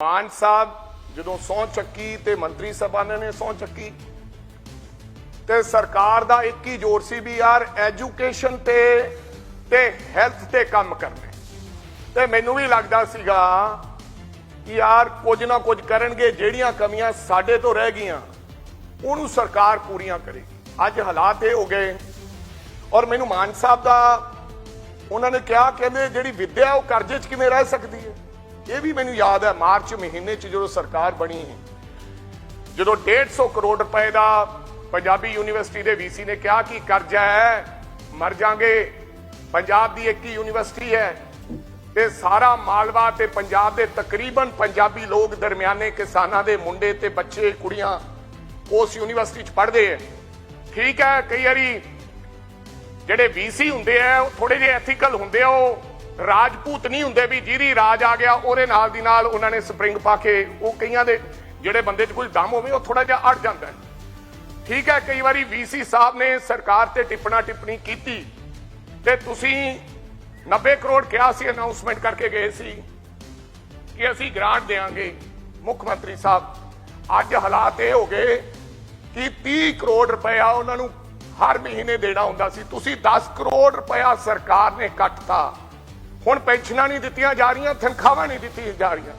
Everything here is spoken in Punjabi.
ਮਾਨ ਸਾਹਿਬ ਜਦੋਂ ਸਹੁੰ ਚੱਕੀ ਤੇ ਮੰਤਰੀ ਸਭਾਨਾਂ ਨੇ ਸਹੁੰ ਚੱਕੀ ਤੇ ਸਰਕਾਰ ਦਾ ਇੱਕ ਹੀ ਜ਼ੋਰ ਸੀ ਵੀ ਯਾਰ ਐਜੂਕੇਸ਼ਨ ਤੇ ਤੇ ਹੈਲਥ ਤੇ ਕੰਮ ਕਰਨੇ। ਤੇ ਮੈਨੂੰ ਵੀ ਲੱਗਦਾ ਸੀਗਾ ਕਿ ਯਾਰ ਕੁਝ ਨਾ ਕੁਝ ਕਰਨਗੇ, ਜਿਹੜੀਆਂ ਕਮੀਆਂ ਸਾਡੇ ਤੋਂ ਰਹਿ ਗਈਆਂ, ਉਹਨੂੰ ਸਰਕਾਰ ਪੂਰੀਆਂ ਕਰੇਗੀ। ਅੱਜ ਹਾਲਾਤ ਇਹ ਹੋ ਗਏ ਔਰ ਮੈਨੂੰ ਮਾਨ ਸਾਹਿਬ ਦਾ ਉਹਨਾਂ ਨੇ ਕਿਹਾ, ਕਹਿੰਦੇ ਜਿਹੜੀ ਵਿੱਦਿਆ ਉਹ ਕਰਜ਼ੇ 'ਚ ਕਿਵੇਂ ਰਹਿ ਸਕਦੀ ਹੈ? ਇਹ ਵੀ ਮੈਨੂੰ ਯਾਦ ਹੈ, ਮਾਰਚ ਮਹੀਨੇ 'ਚ ਜਦੋਂ ਸਰਕਾਰ ਬਣੀ ਜਦੋਂ 150 ਕਰੋੜ ਰੁਪਏ ਦਾ ਪੰਜਾਬੀ ਯੂਨੀਵਰਸਿਟੀ ਦੇ ਵੀਸੀ ਨੇ ਕਿਹਾ ਕਿ ਕਰਜ਼ਾ ਹੈ, ਮਰ ਜਾਾਂਗੇ। ਪੰਜਾਬ ਦੀ ਇੱਕ ਹੀ ਯੂਨੀਵਰਸਿਟੀ ਹੈ ਤੇ ਸਾਰਾ ਮਾਲਵਾ ਤੇ ਪੰਜਾਬ ਦੇ ਤਕਰੀਬਨ ਪੰਜਾਬੀ ਲੋਕ ਦਰਮਿਆਨੇ ਕਿਸਾਨਾਂ ਦੇ ਮੁੰਡੇ ਤੇ ਬੱਚੇ, ਕੁੜੀਆਂ ਉਸ ਯੂਨੀਵਰਸਿਟੀ 'ਚ ਪੜ੍ਹਦੇ ਹੈ। ਠੀਕ ਹੈ, ਕਈ ਵਾਰੀ ਜਿਹੜੇ ਵੀਸੀ ਹੁੰਦੇ ਆ ਉਹ ਥੋੜੇ ਜਿਹੇ ਐਥੀਕਲ ਹੁੰਦੇ ਆ, ਉਹ ਰਾਜਪੂਤ ਨਹੀਂ ਹੁੰਦੇ ਵੀ ਜਿਹਦੀ ਰਾਜ ਆ ਗਿਆ, ਉਹਦੇ ਨਾਲ ਦੀ ਨਾਲ ਉਹਨਾਂ ਨੇ ਸਪਰਿੰਗ ਪਾ ਕੇ ਉਹ ਕਈਆਂ ਦੇ ਜਿਹੜੇ ਬੰਦੇ 'ਚ ਕੋਈ ਦਮ ਹੋਵੇ, ਉਹ ਥੋੜਾ ਜਿਹਾ ਅੜ ਜਾਂਦਾ ਹੈ। ਠੀਕ ਹੈ, ਕਈ ਵਾਰੀ ਵੀਸੀ ਸਾਹਿਬ ਨੇ ਸਰਕਾਰ ਤੇ ਟਿੱਪਣਾ ਟਿੱਪਣੀ ਕੀਤੀ ਤੇ ਤੁਸੀਂ 90 ਕਰੋੜ ਕਿਹਾ ਸੀ ਅਨਾਉਂਸਮੈਂਟ ਕਰਕੇ ਗਏ ਸੀ ਕਿ ਅਸੀਂ ਗ੍ਰਾਂਟ ਦੇਵਾਂਗੇ ਮੁੱਖ ਮੰਤਰੀ ਸਾਹਿਬ। ਅੱਜ ਹਾਲਾਤ ਇਹ ਹੋ ਗਏ ਕਿ 30 ਕਰੋੜ ਰੁਪਇਆ ਉਹਨਾਂ ਨੂੰ ਹਰ ਮਹੀਨੇ ਦੇਣਾ ਹੁੰਦਾ ਸੀ। ਤੁਸੀਂ 10 ਕਰੋੜ ਰੁਪਇਆ ਸਰਕਾਰ ਨੇ ਕੱਟਤਾ। ਹੁਣ ਪੈਨਸ਼ਨਾਂ ਨਹੀਂ ਦਿੱਤੀਆਂ ਜਾ ਰਹੀਆਂ ਤਨਖਾਹਾਂ ਨਹੀਂ ਦਿੱਤੀਆਂ ਜਾ ਰਹੀਆਂ।